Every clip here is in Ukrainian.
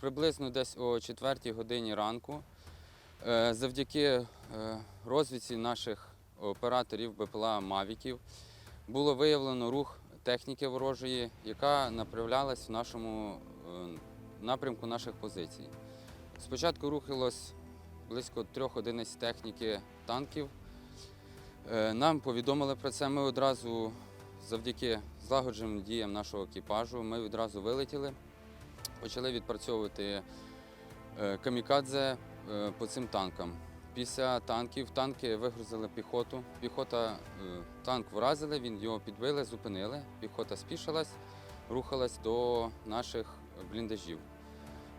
Приблизно десь о 4 годині ранку, е, завдяки е, розвідці наших операторів БПЛА Мавіків, було виявлено рух техніки ворожої, яка направлялась в нашому е, напрямку наших позицій. Спочатку рухалось близько трьох одиниць техніки танків. Нам повідомили про це. Ми одразу, завдяки злагодженим діям нашого екіпажу, ми відразу вилетіли, почали відпрацьовувати е, камікадзе е, по цим танкам. Після танків танки вигрузили піхоту. Піхота е, танк вразили, він його підбили, зупинили. Піхота спішилась, рухалась до наших бліндажів.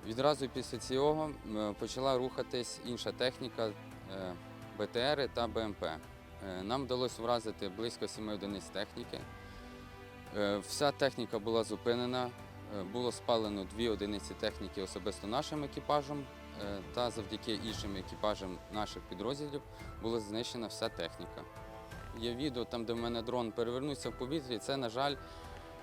Відразу після цього почала рухатись інша техніка БТРи та БМП. Нам вдалося вразити близько 7 одиниць техніки. Вся техніка була зупинена, було спалено дві одиниці техніки особисто нашим екіпажем, е, та завдяки іншим екіпажам наших підрозділів була знищена вся техніка. Є відео там, де в мене дрон перевернувся в повітрі. Це, на жаль,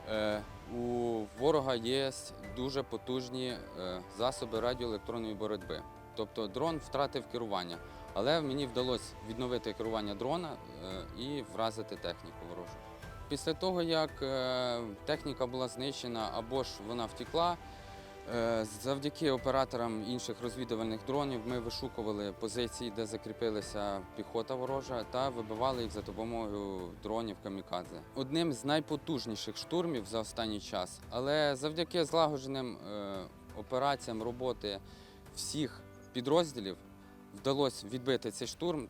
е, у ворога є дуже потужні е, засоби радіоелектронної боротьби. Тобто дрон втратив керування, але мені вдалося відновити керування дрона е, і вразити техніку ворожу. Після того, як е, техніка була знищена або ж вона втекла, е, завдяки операторам інших розвідувальних дронів ми вишукували позиції, де закріпилася піхота ворожа, та вибивали їх за допомогою дронів камікадзе. Одним з найпотужніших штурмів за останній час, але завдяки злагодженим е, операціям роботи всіх підрозділів вдалося відбити цей штурм.